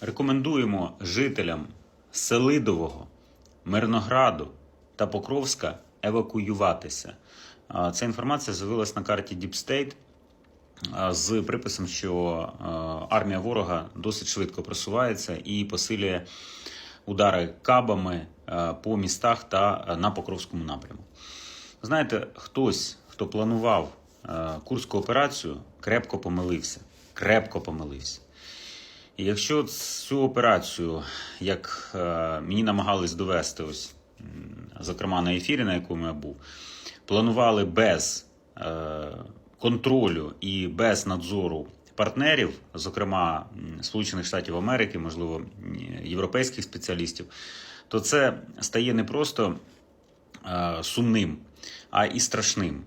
Рекомендуємо жителям Селидового, Мирнограду та Покровська евакуюватися. Ця інформація з'явилась на карті State з приписом, що армія ворога досить швидко просувається і посилює удари кабами по містах та на Покровському напрямку. Знаєте, хтось, хто планував курську операцію, крепко помилився. Крепко помилився. Якщо цю операцію, як е, мені намагались довести, ось, зокрема на ефірі, на якому я був, планували без е, контролю і без надзору партнерів, зокрема Сполучених Штатів Америки, можливо, європейських спеціалістів, то це стає не просто е, сумним, а і страшним.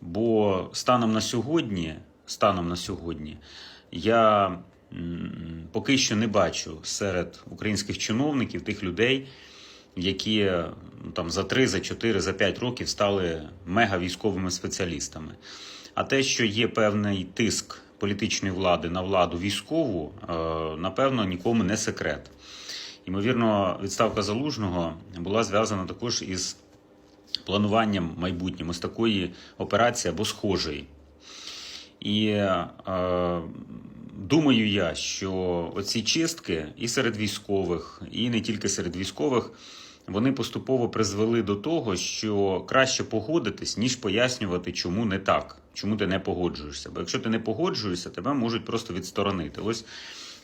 Бо станом на сьогодні, станом на сьогодні, я поки що не бачу серед українських чиновників тих людей, які ну, там за 3, за 4, за 5 років стали мега військовими спеціалістами. А те, що є певний тиск політичної влади на владу військову, е, напевно, нікому не секрет. Ймовірно, відставка залужного була зв'язана також із плануванням майбутнім ось такої операції або схожої. І е, думаю я, що оці чистки і серед військових, і не тільки серед військових, вони поступово призвели до того, що краще погодитись, ніж пояснювати, чому не так, чому ти не погоджуєшся. Бо якщо ти не погоджуєшся, тебе можуть просто відсторонити. Ось,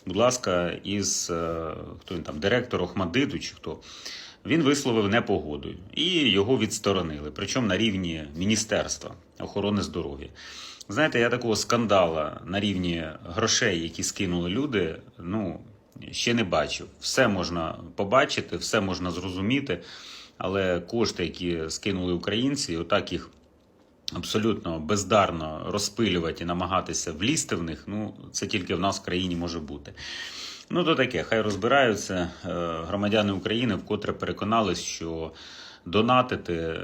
будь ласка, із е, хто він там, директор Охмадиту чи хто. Він висловив непогоду і його відсторонили, причому на рівні Міністерства охорони здоров'я. Знаєте, я такого скандала на рівні грошей, які скинули люди, ну ще не бачив. Все можна побачити, все можна зрозуміти, але кошти, які скинули українці, отак їх абсолютно бездарно розпилювати і намагатися влізти в них, ну це тільки в нас в країні може бути. Ну, то таке, хай розбираються Е, громадяни України, вкотре переконались, що донатити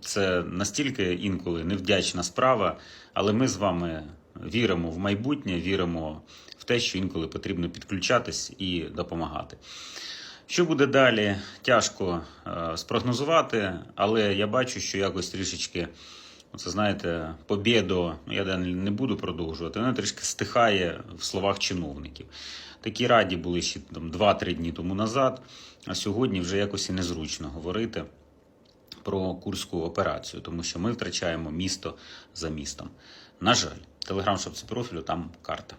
це настільки інколи невдячна справа, але ми з вами віримо в майбутнє, віримо в те, що інколи потрібно підключатись і допомагати. Що буде далі, тяжко е, спрогнозувати, але я бачу, що якось трішечки, оце знаєте, побєдо, ну, я не буду продовжувати, вона трішки стихає в словах чиновників. Такі раді були ще там 2-3 дні тому назад, а сьогодні вже якось і незручно говорити про курську операцію, тому що ми втрачаємо місто за містом. На жаль, телеграм-шапці профілю там карта.